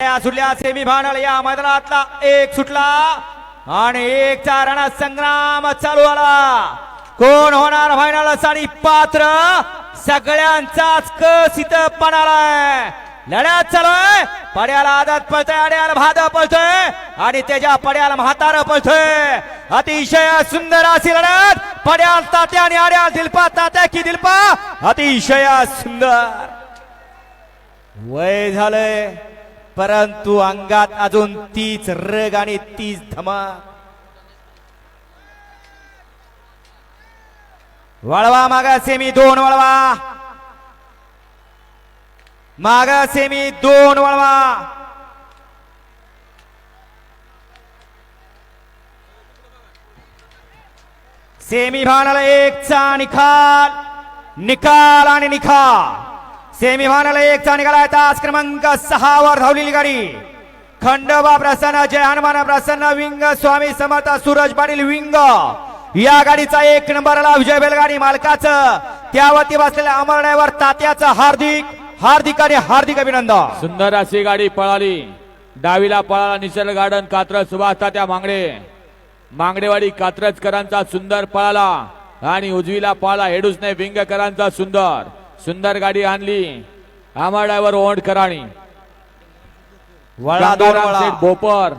सुटल्या semi final या मैदानातला एक सुटला आणि एक चारणा संग्राम चालू आला. कोण होणार फायनल आणि पात्र? सगळ्यांचाच कस इथं पणालाय लढ्यात चालूय. पड्याला आदत पळतोय अड्याला भाद पळतोय आणि त्याच्या पड्याला म्हातार पळतोय. अतिशय सुंदर अशी लढत. पड्याल तात्या आणि अड्याल दिलपा तात्या की दिलपा? अतिशय सुंदर. वय झालंय. परंतु अंगात अजून तीच रग आणि तीच धमा. वळवा मागा सेमी दोन वळवा. मागा सेमी दोन वळवा. सेमी फायनल एकचा निकाल निकाल आणि निकाल सेमी फायनल एकचा निकाल आहे. तास क्रमांक सहा वर धावलेली गाडी. खंडोबा प्रसन्न जय हनुमान प्रसन्न विंग स्वामी समर्थ सूरज पाटील विंग. या गाडीचा एक नंबरला विजय बैलगाडी मालकाचं. त्यावरती बसलेल्या अमर ड्रायव्हर तात्याचं हार्दिक हार्दिक आणि हार्दिक अभिनंदन. सुंदर अशी गाडी पळाली. डावीला पळाला निसर्ग गार्डन कात्रज सुभाष तात्या मांगडे. मांगडेवाडी कात्रजकरांचा सुंदर पळाला आणि उजवीला पळाला हेडूसने विंगकरांचा सुंदर. सुंदर गाडी आणली. आम्हा ड्रायव्हर ओंड कराणी. वळा भोपर